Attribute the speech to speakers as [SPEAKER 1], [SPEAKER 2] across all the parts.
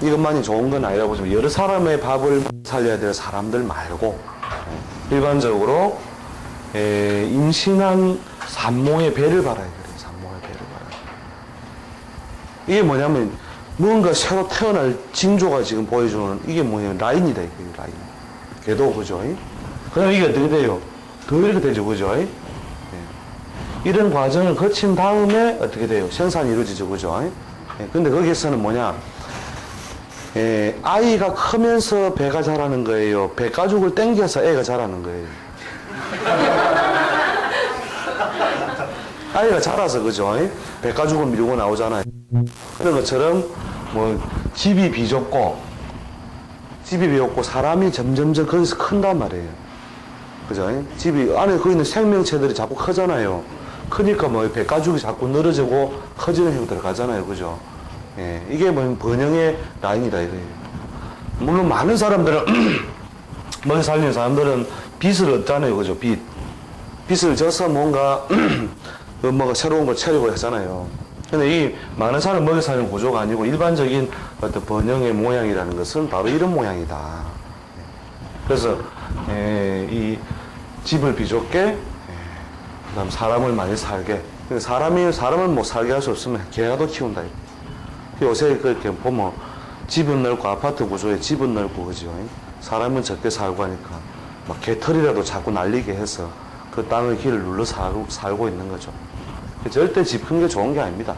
[SPEAKER 1] 이것만이 좋은 건 아니라 보지만 여러 사람의 밥을 살려야 될 사람들 말고 일반적으로 에, 임신한 산모의 배를 발아야 돼요. 산모의 배를 발아야 이게 뭐냐면 뭔가 새로 태어날 징조가 지금 보여주는 이게 뭐냐면 라인이다 이게 라인. 궤도 그죠? 그럼 이게 어떻게 돼요? 더 이렇게 되죠 그죠? 예. 이런 과정을 거친 다음에 어떻게 돼요? 생산이 이루어지죠 그죠? 예. 근데 거기에서는 뭐냐? 예, 아이가 크면서 배가 자라는 거예요. 배 가죽을 당겨서 애가 자라는 거예요. 아이가 자라서 그죠? 배 가죽을 밀고 나오잖아요. 그런 것처럼 뭐 집이 비좁고 집이 비좁고 사람이 점점점 거기서 큰단 말이에요. 그죠? 집이 안에 거기 있는 생명체들이 자꾸 크잖아요. 크니까 뭐 배 가죽이 자꾸 늘어지고 커지는 형태로 가잖아요. 그죠? 예, 이게 뭐 번영의 라인이다 이거예요. 물론 많은 사람들은 먹여 살리는 사람들은 빚을 얻잖아요. 그죠? 빚. 빚을 져서 뭔가 그 뭐가 새로운 걸 채우고 하잖아요. 근데 이 많은 사람 먹여 살리는 구조가 아니고 일반적인 어떤 번영의 모양이라는 것은 바로 이런 모양이다. 그래서 에, 이 집을 비좁게 에, 그다음 사람을 많이 살게 사람이 사람을 못 살게 할 수 없으면 개라도 키운다. 요새 그렇게 보면 집은 넓고 아파트 구조에 집은 넓고 그죠? 사람은 적게 살고 하니까 막 개털이라도 자꾸 날리게 해서 그 땅의 길을 눌러 살고, 살고 있는 거죠. 절대 집 큰 게 좋은 게 아닙니다.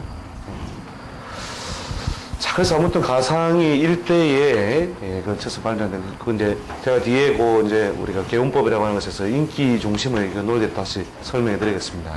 [SPEAKER 1] 자, 그래서 아무튼 가상이 일대에 예, 거쳐서 발전된 그 이제 제가 뒤에 그 이제 우리가 개운법이라고 하는 것에서 인기 중심을 놓을 때 다시 설명해 드리겠습니다.